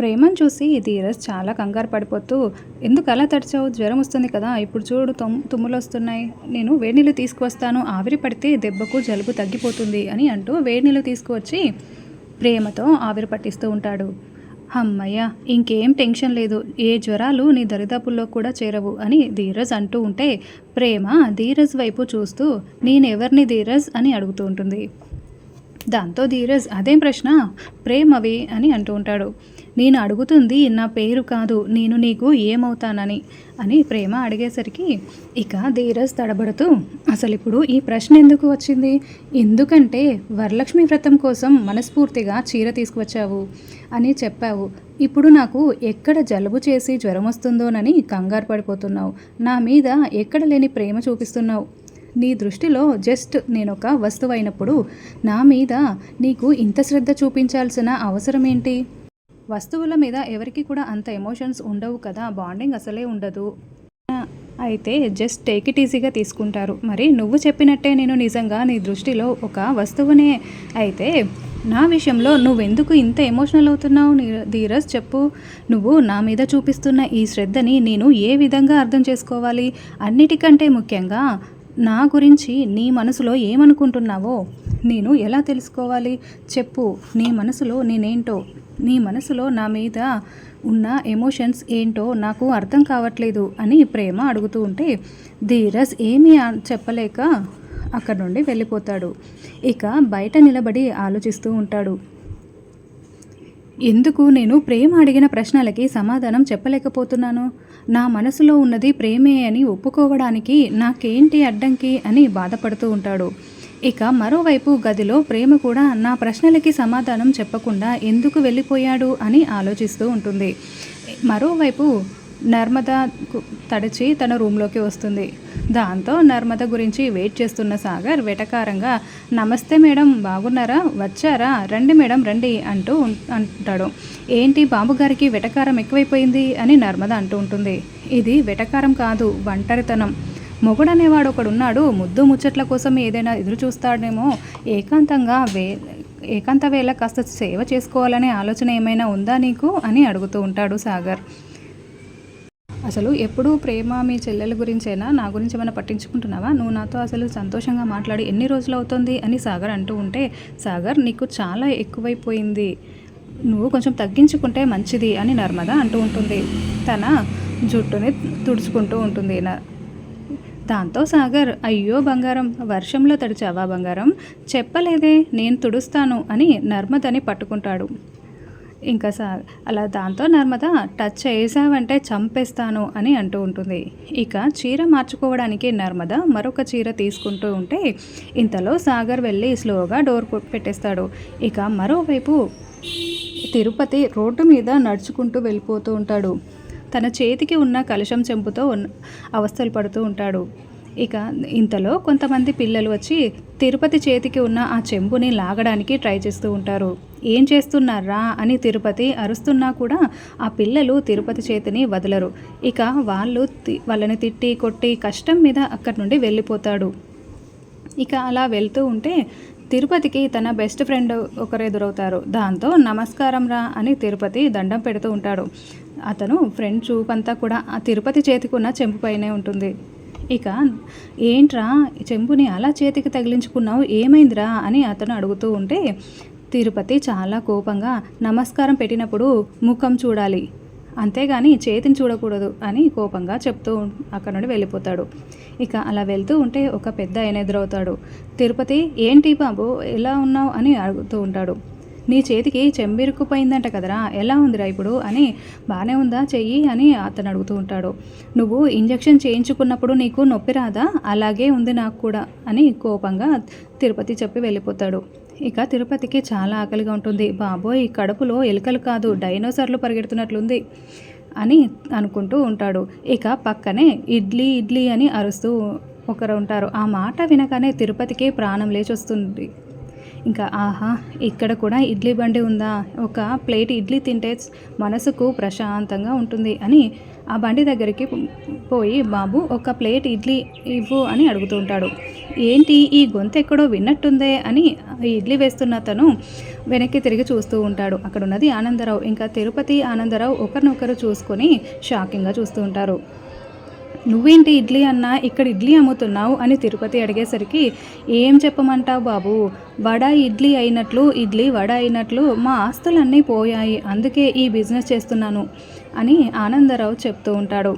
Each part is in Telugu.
ప్రేమను చూసి ధీరజ్ చాలా కంగారు పడిపోతూ ఎందుకు అలా తడిచావు? జ్వరం వస్తుంది కదా ఇప్పుడు చూడు తుమ్ తుమ్ములు వస్తున్నాయి. నేను వేడి నీళ్ళు తీసుకువస్తాను. ఆవిరి పడితే దెబ్బకు జలుబు తగ్గిపోతుంది అని అంటూ వేడి నీళ్ళు తీసుకువచ్చి ప్రేమతో ఆవిరి పట్టిస్తూ ఉంటాడు. అమ్మయ్య ఇంకేం టెన్షన్ లేదు. ఏ జ్వరాలు నీ దరిదాపుల్లో కూడా చేరవు అని ధీరజ్ అంటూ ఉంటే ప్రేమ ధీరజ్ వైపు చూస్తూ నేనెవరిని ధీరజ్? అని అడుగుతూ ఉంటుంది. దాంతో ధీరజ్ అదేం ప్రశ్న? ప్రేమవి? అని అంటూ ఉంటాడు. నేను అడుగుతుంది నా పేరు కాదు నేను నీకు ఏమవుతానని అని ప్రేమ అడిగేసరికి ఇక ధీరజ్ తడబడుతూ అసలు ఇప్పుడు ఈ ప్రశ్న ఎందుకు వచ్చింది? ఎందుకంటే వరలక్ష్మి వ్రతం కోసం మనస్ఫూర్తిగా చీర తీసుకువచ్చావు అని చెప్పావు. ఇప్పుడు నాకు ఎక్కడ జలుబు చేసి జ్వరం వస్తుందోనని కంగారు పడిపోతున్నావు. నా మీద ఎక్కడ లేని ప్రేమ చూపిస్తున్నావు. నీ దృష్టిలో జస్ట్ నేను ఒక వస్తువు అయినప్పుడు నా మీద నీకు ఇంత శ్రద్ధ చూపించాల్సిన అవసరం ఏంటి వస్తువుల మీద ఎవరికి కూడా అంత ఎమోషన్స్ ఉండవు కదా బాండింగ్ అసలే ఉండదు. అయితే జస్ట్ టేక్ ఇట్ ఈజీగా తీసుకుంటారు. మరి నువ్వు చెప్పినట్టే నేను నిజంగా నీ దృష్టిలో ఒక వస్తువునే. అయితే నా విషయంలో నువ్వెందుకు ఇంత ఎమోషనల్ అవుతున్నావు నీ- ధీరజ్ చెప్పు. నువ్వు నా మీద చూపిస్తున్న ఈ శ్రద్ధని నేను ఏ విధంగా అర్థం చేసుకోవాలి? అన్నిటికంటే ముఖ్యంగా నా గురించి నీ మనసులో ఏమనుకుంటున్నావో నేను ఎలా తెలుసుకోవాలి? చెప్పు. నీ మనసులో నేనేంటో? నీ మనసులో నా మీద ఉన్న ఎమోషన్స్ ఏంటో నాకు అర్థం కావట్లేదు అని ప్రేమ అడుగుతూ ఉంటే ధీరజ్ ఏమీ చెప్పలేక అక్కడి నుండి వెళ్ళిపోతాడు. ఇక బయట నిలబడి ఆలోచిస్తూ ఉంటాడు. ఎందుకు నేను ప్రేమ అడిగిన ప్రశ్నలకి సమాధానం చెప్పలేకపోతున్నాను? నా మనసులో ఉన్నది ప్రేమే అని ఒప్పుకోవడానికి నాకేంటి అడ్డంకి అని బాధపడుతూ ఉంటాడు. ఇక మరోవైపు గదిలో ప్రేమ కూడా నా ప్రశ్నలకి సమాధానం చెప్పకుండా ఎందుకు వెళ్ళిపోయాడు అని ఆలోచిస్తూ ఉంటుంది. మరోవైపు నర్మదకు తడిచి తన రూమ్లోకి వస్తుంది. దాంతో నర్మద గురించి వెయిట్ చేస్తున్న సాగర్ వెటకారంగా నమస్తే మేడం బాగున్నారా? వచ్చారా? రండి మేడం రండి అంటూ అంటాడు. ఏంటి బాబుగారికి వెటకారం ఎక్కువైపోయింది? అని నర్మద అంటూ ఉంటుంది. ఇది వెటకారం కాదు ఒంటరితనం. మొగుడనేవాడు ఒకడున్నాడు ముద్దు ముచ్చట్ల కోసం ఏదైనా ఎదురు చూస్తాడేమో ఏకాంతంగా వే ఏకాంత వేళ కాస్త సేవ చేసుకోవాలనే ఆలోచన ఏమైనా ఉందా నీకు? అని అడుగుతూ ఉంటాడు సాగర్. అసలు ఎప్పుడూ ప్రేమ మీ చెల్లెల గురించేనా? నా గురించి ఏమైనా పట్టించుకుంటున్నావా? నువ్వు నాతో అసలు సంతోషంగా మాట్లాడి ఎన్ని రోజులు అవుతుంది అని సాగర్ అంటూ ఉంటే సాగర్ నీకు చాలా ఎక్కువైపోయింది. నువ్వు కొంచెం తగ్గించుకుంటే మంచిది అని నర్మద అంటూ ఉంటుంది. తన జుట్టుని తుడుచుకుంటూ ఉంటుంది. న- దాంతో సాగర్ అయ్యో బంగారం వర్షంలో తడిచావా బంగారం? చెప్పలేదే నేను తుడుస్తాను అని నర్మదని పట్టుకుంటాడు. ఇంకా సా అలా దాంతో నర్మద టచ్ చేసావంటే చంపేస్తాను అని అంటూ ఉంటుంది. ఇక చీర మార్చుకోవడానికి నర్మద మరొక చీర తీసుకుంటూ ఉంటే ఇంతలో సాగర్ వెళ్ళి స్లోగా డోర్ పెట్టేస్తాడు. ఇక మరోవైపు తిరుపతి రోడ్డు మీద నడుచుకుంటూ వెళ్ళిపోతూ ఉంటాడు. తన చేతికి ఉన్న కలశం చెంపుతో అవస్థలు పడుతూ ఉంటాడు. ఇక ఇంతలో కొంతమంది పిల్లలు వచ్చి తిరుపతి చేతికి ఉన్న ఆ చెంబుని లాగడానికి ట్రై చేస్తూ ఉంటారు. ఏం చేస్తున్నారా అని తిరుపతి అరుస్తున్నా కూడా ఆ పిల్లలు తిరుపతి చేతిని వదలరు. ఇక వాళ్ళు తి- వాళ్ళని తిట్టి కొట్టి కష్టం మీద అక్కడి నుండి వెళ్ళిపోతాడు. ఇక అలా వెళ్తూ ఉంటే తిరుపతికి తన బెస్ట్ ఫ్రెండ్ ఒకరు ఎదురవుతారు. దాంతో నమస్కారం రా అని తిరుపతి దండం పెడుతూ ఉంటాడు. అతను ఫ్రెండ్ చూపంతా కూడా ఆ తిరుపతి చేతికున్న చెంపుపైనే చెంపు పైనే ఉంటుంది. ఇక ఏంట్రా ఈ చెంబుని అలా చేతికి తగిలించుకున్నావు? ఏమైందిరా? అని అతను అడుగుతూ ఉంటే తిరుపతి చాలా కోపంగా నమస్కారం పెట్టినప్పుడు ముఖం చూడాలి. అంతేగాని చేతిని చూడకూడదు అని కోపంగా చెప్తూ అక్కడ నుండి వెళ్ళిపోతాడు. ఇక అలా వెళ్తూ ఉంటే ఒక పెద్ద ఆయన ఎదురవుతాడు. తిరుపతి ఏంటి బాబు ఎలా ఉన్నావు? అని అడుగుతూ ఉంటాడు. నీ చేతికి చెంబిరుక్కుపోయిందంట కదరా ఎలా ఉందిరా ఇప్పుడు? అని బాగానే ఉందా చెయ్యి? అని అతను అడుగుతూ ఉంటాడు. నువ్వు ఇంజెక్షన్ చేయించుకున్నప్పుడు నీకు నొప్పి రాదా? అలాగే ఉంది నాకు కూడా అని కోపంగా తిరుపతి చెప్పి వెళ్ళిపోతాడు. ఇక తిరుపతికి చాలా ఆకలిగా ఉంటుంది. బాబోయ్ కడుపులో ఎలుకలు కాదు డైనోసార్లు పరిగెడుతున్నట్లుంది అని అనుకుంటూ ఉంటాడు. ఇక పక్కనే ఇడ్లీ ఇడ్లీ అని అరుస్తూ ఒకరు ఉంటారు. ఆ మాట వినగానే తిరుపతికి ప్రాణం లేచి వస్తుంది ఇంకా ఆహా ఇక్కడ కూడా ఇడ్లీ బండి ఉందా? ఒక ప్లేట్ ఇడ్లీ తింటే మనసుకు ప్రశాంతంగా ఉంటుంది అని ఆ బండి దగ్గరికి పోయి బాబు ఒక ప్లేట్ ఇడ్లీ ఇవ్వు అని అడుగుతూ ఉంటాడు ఏంటి ఈ గొంతు ఎక్కడో విన్నట్టుందే అని ఇడ్లీ వేస్తున్న తను వెనక్కి తిరిగి చూస్తూ ఉంటాడు. అక్కడ ఉన్నది ఆనందరావు. ఇంకా తిరుపతి ఆనందరావు ఒకరినొకరు చూసుకొని షాకింగ్గా చూస్తూ ఉంటారు. నువ్వేంటి ఇడ్లీ అన్నా ఇక్కడ ఇడ్లీ అమ్ముతున్నావు అని తిరుపతి అడిగేసరికి ఏం చెప్పమంటావు బాబు? వడ ఇడ్లీ అయినట్లు ఇడ్లీ వడ అయినట్లు మా ఆస్తులన్నీ పోయాయి అందుకే ఈ బిజినెస్ చేస్తున్నాను అని ఆనందరావు చెప్తూ ఉంటాడు.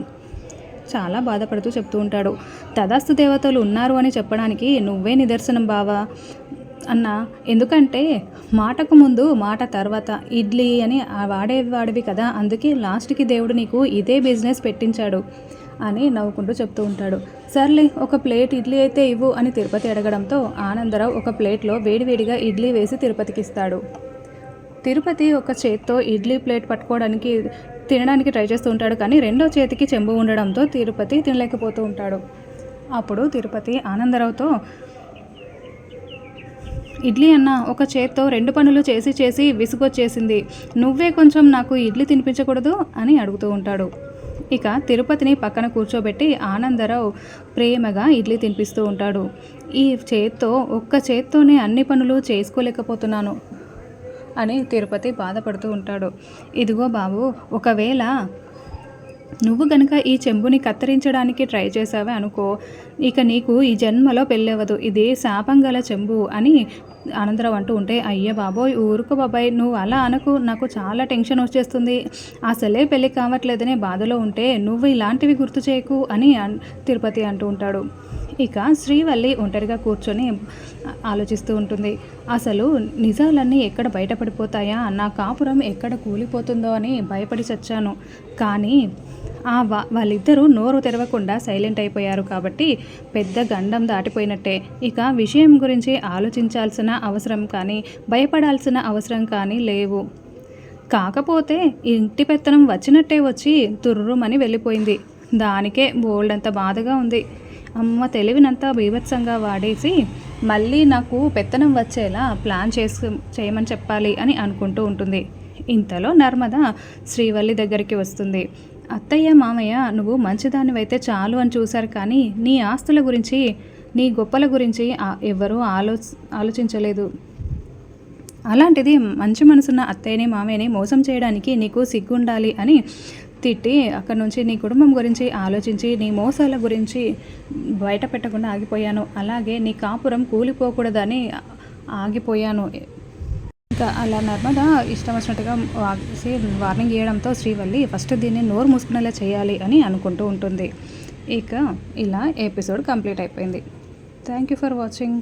చాలా బాధపడుతూ చెప్తూ ఉంటాడు. తదాస్తు దేవతలు ఉన్నారు అని చెప్పడానికి నువ్వే నిదర్శనం బావా? అన్న ఎందుకంటే మాటకు ముందు మాట తర్వాత ఇడ్లీ అని వాడేవాడివి కదా అందుకే లాస్ట్కి దేవుడు నీకు ఇదే బిజినెస్ పెట్టించాడు. అని నవ్వుకుంటూ చెప్తూ ఉంటాడు. సర్లే ఒక ప్లేట్ ఇడ్లీ అయితే ఇవ్వు అని తిరుపతి అడగడంతో ఆనందరావు ఒక ప్లేట్లో వేడివేడిగా ఇడ్లీ వేసి తిరుపతికి ఇస్తాడు తిరుపతి ఒక చేత్తో ఇడ్లీ ప్లేట్ పట్టుకోవడానికి తినడానికి ట్రై చేస్తూ ఉంటాడు కానీ రెండో చేతికి చెంబు ఉండడంతో తిరుపతి తినలేకపోతూ ఉంటాడు. అప్పుడు తిరుపతి ఆనందరావుతో ఇడ్లీ అన్న ఒక చేత్తో రెండు పనులు చేసి చేసి విసుగొచ్చేసింది. నువ్వే కొంచెం నాకు ఇడ్లీ తినిపించకూడదు? అని అడుగుతూ ఉంటాడు. ఇక తిరుపతిని పక్కన కూర్చోబెట్టి ఆనందరావు ప్రేమగా ఇడ్లీ తినిపిస్తూ ఉంటాడు. ఈ చేత్తో ఒక్క చేత్తోనే అన్ని పనులు చేసుకోలేకపోతున్నాను అని తిరుపతి బాధపడుతూ ఉంటాడు. ఇదిగో బాబు ఒకవేళ నువ్వు గనక ఈ చెంబుని కత్తిరించడానికి ట్రై చేసావే అనుకో ఇక నీకు ఈ జన్మలో పెళ్ళవదు. ఇది శాపం గల చెంబు అని ఆనందరావు అంటూ ఉంటే అయ్యే బాబోయ్ ఊరుకో బాబాయ్ నువ్వు అలా అనకు నాకు చాలా టెన్షన్ వచ్చేస్తుంది. అసలే పెళ్ళి కావట్లేదనే బాధలో ఉంటే నువ్వు ఇలాంటివి గుర్తు చేయకు అని తిరుపతి అంటూ ఉంటాడు. ఇక శ్రీవల్లి ఒంటరిగా కూర్చొని ఆలోచిస్తూ ఉంటుంది. అసలు నిజాలన్నీ ఎక్కడ బయటపడిపోతాయా? నా కాపురం ఎక్కడ కూలిపోతుందో అని భయపడి చచ్చాను. కానీ ఆ వా వాళ్ళిద్దరూ నోరు తెరవకుండా సైలెంట్ అయిపోయారు కాబట్టి పెద్ద గండం దాటిపోయినట్టే. ఇక విషయం గురించి ఆలోచించాల్సిన అవసరం కానీ భయపడాల్సిన అవసరం కానీ లేవు. కాకపోతే ఇంటి పెత్తనం వచ్చినట్టే వచ్చి తుర్రుమని వెళ్ళిపోయింది. దానికే బోల్డ్ అంత బాధగా ఉంది. అమ్మ తెలివినంతా బీభత్సంగా వాడేసి మళ్ళీ నాకు పెత్తనం వచ్చేలా ప్లాన్ చేసు చేయమని చెప్పాలి అని అనుకుంటూ ఉంటుంది. ఇంతలో నర్మద శ్రీవల్లి దగ్గరికి వస్తుంది. అత్తయ్య మామయ్య నువ్వు మంచిదానివైతే చాలు అని చూశారు కానీ నీ ఆస్తుల గురించి నీ గొప్పల గురించి ఎవరూ ఆలో ఆలోచించలేదు. అలాంటిది మంచి మనసున్న అత్తయ్యని మామయ్యని మోసం చేయడానికి నీకు సిగ్గుండాలి అని తిట్టి అక్కడ నుంచి నీ కుటుంబం గురించి ఆలోచించి నీ మోసాల గురించి బయట పెట్టకుండా ఆగిపోయాను. అలాగే నీ కాపురం కూలిపోకూడదని ఆగిపోయాను. ఇంకా అలా నర్మద ఇష్టం వచ్చినట్టుగా వార్నింగ్ ఇవ్వడంతో శ్రీవల్లి ఫస్ట్ దీన్ని నోరు మూసుకునేలా చేయాలి అని అనుకుంటూ ఉంటుంది. ఇక ఇలా ఎపిసోడ్ కంప్లీట్ అయిపోయింది. Thank you for watching.